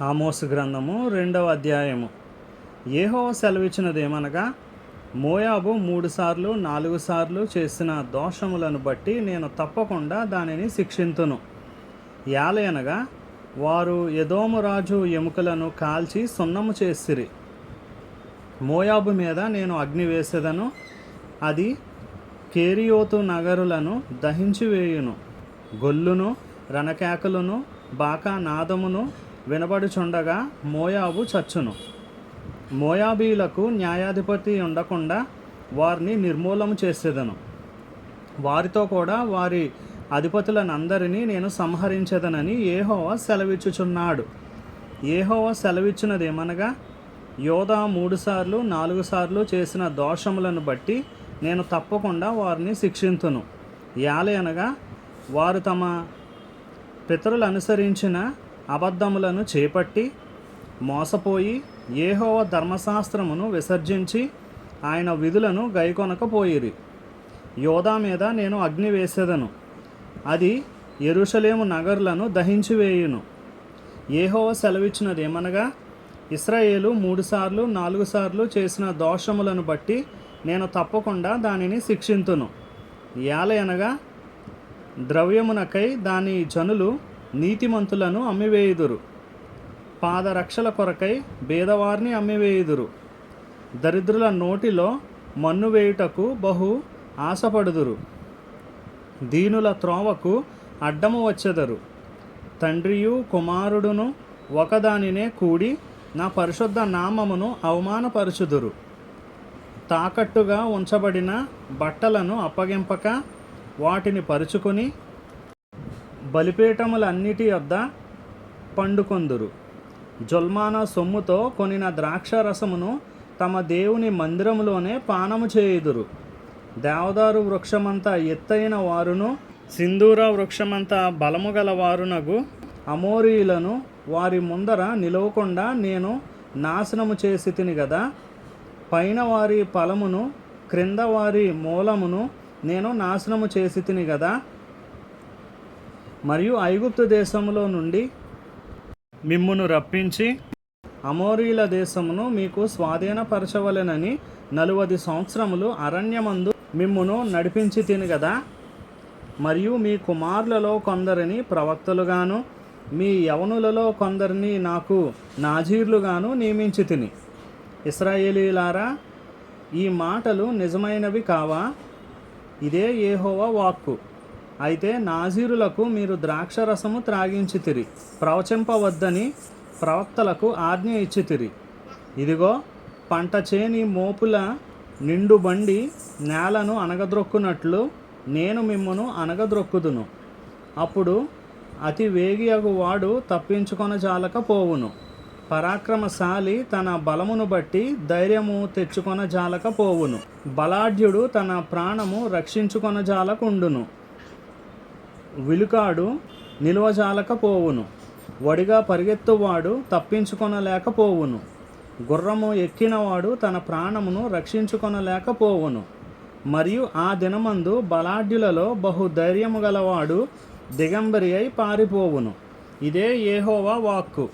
ఆమోసు గ్రంథము రెండవ అధ్యాయము. ఏహో సెలవిచ్చినదేమనగా మోయాబు మూడు సార్లు నాలుగు సార్లు చేసిన దోషములను బట్టి నేను తప్పకుండా దానిని శిక్షింతును. యాలయనగా వారు యదోమరాజు ఎముకలను కాల్చి సున్నము చేసిరి. మోయాబు మీద నేను అగ్ని వేసేదను అది కేరియోతు నగరులను దహించివేయును. గొల్లును రణకేకలను బాకా నాదమును వినబడుచుండగా మోయాబు చచ్చును. మోయాబీలకు న్యాయాధిపతి ఉండకుండా వారిని నిర్మూలన చేసేదను. వారితో కూడా వారి అధిపతులనందరినీ నేను సంహరించదనని ఏహోవా సెలవిచ్చుచున్నాడు. ఏహోవా సెలవిచ్చినదేమనగా యోధా మూడు సార్లు నాలుగు సార్లు చేసిన దోషములను బట్టి నేను తప్పకుండా వారిని శిక్షింతును. యాలయనగా వారు తమ పితరులు అనుసరించిన అబద్ధములను చేపట్టి మోసపోయి ఏహోవ ధర్మశాస్త్రమును విసర్జించి ఆయన విధులను గైకొనకపోయిరి. యోధా మీద నేను అగ్ని వేసేదను. అది ఎరుషలేము నగరులను దహించివేయును. ఏహోవ సెలవిచ్చినది ఏమనగా ఇస్రాయేలు మూడుసార్లు నాలుగు సార్లు చేసిన దోషములను బట్టి నేను తప్పకుండా దానిని శిక్షింతును. యాలయనగా ద్రవ్యమునకై దాని జనులు నీతిమంతులను అమ్మివేయుదురు. పాదరక్షల కొరకై బేదవారిని అమ్మివేయుదురు. దరిద్రుల నోటిలో మన్ను వేయుటకు బహు ఆశపడుదురు. దీనుల త్రోవకు అడ్డము వచ్చెదరు. తండ్రియు కుమారుడును ఒకదానినే కూడి నా పరిశుద్ధ నామమును అవమానపరచుదురు. తాకట్టుగా ఉంచబడిన బట్టలను అప్పగింపక వాటిని పరుచుకొని బలిపీఠములన్నిటి యొద్ద పండుకొందురు. జుల్మానా సొమ్ముతో కొనిన ద్రాక్ష రసమును తమ దేవుని మందిరములోనే పానము చేయుదురు. దేవదారు వృక్షమంత ఎత్తైన వారును సింధూర వృక్షమంత బలము గల వారునగు అమోరీయులను వారి ముందర నిలవకుండా నేను నాశనము చేసి తిని గదా పైన వారి ఫలమును క్రింద వారి మూలమును నేను నాశనము చేసి తిని గదా మరియు ఐగుప్తు దేశములో నుండి మిమ్మును రప్పించి అమోరీల దేశమును మీకు స్వాధీనపరచవలెనని నలువది సంవత్సరములు అరణ్యమందు మిమ్మును నడిపించి తిని కదా మరియు మీ కుమారులలో కొందరిని ప్రవక్తలుగాను మీ యవనులలో కొందరిని నాకు నాజీర్లుగాను నియమించి తిని. ఇస్రాయేలీలారా ఈ మాటలు నిజమైనవి కావా? ఇదే ఏహోవా వాక్కు. అయితే నాజీరులకు మీరు ద్రాక్షరసము త్రాగించితిరి ప్రవచింపవద్దని ప్రవక్తలకు ఆజ్ఞ ఇచ్చితిరి. ఇదిగో పంట చేని మోపుల నిండు బండి నేలను అనగద్రొక్కునట్లు నేను మిమ్మను అనగద్రొక్కుదును అప్పుడు అతి వేగియగు వాడు తప్పించుకొన జాలక పోవును. పరాక్రమశాలి తన బలమును బట్టి ధైర్యము తెచ్చుకొన జాలక పోవును. బలాఢ్యుడు తన ప్రాణము రక్షించుకొన జాలకుండును. విలుకాడు నిల్వజాలకపోవును. వడిగా పరిగెత్తువాడు తప్పించుకొనలేకపోవును. గుర్రము ఎక్కినవాడు తన ప్రాణమును రక్షించుకొనలేకపోవును. మరియు ఆ దినమందు బలాఢ్యులలో బహు ధైర్యము గలవాడు దిగంబరి అయి పారిపోవును. ఇదే ఏహోవా వాక్కు.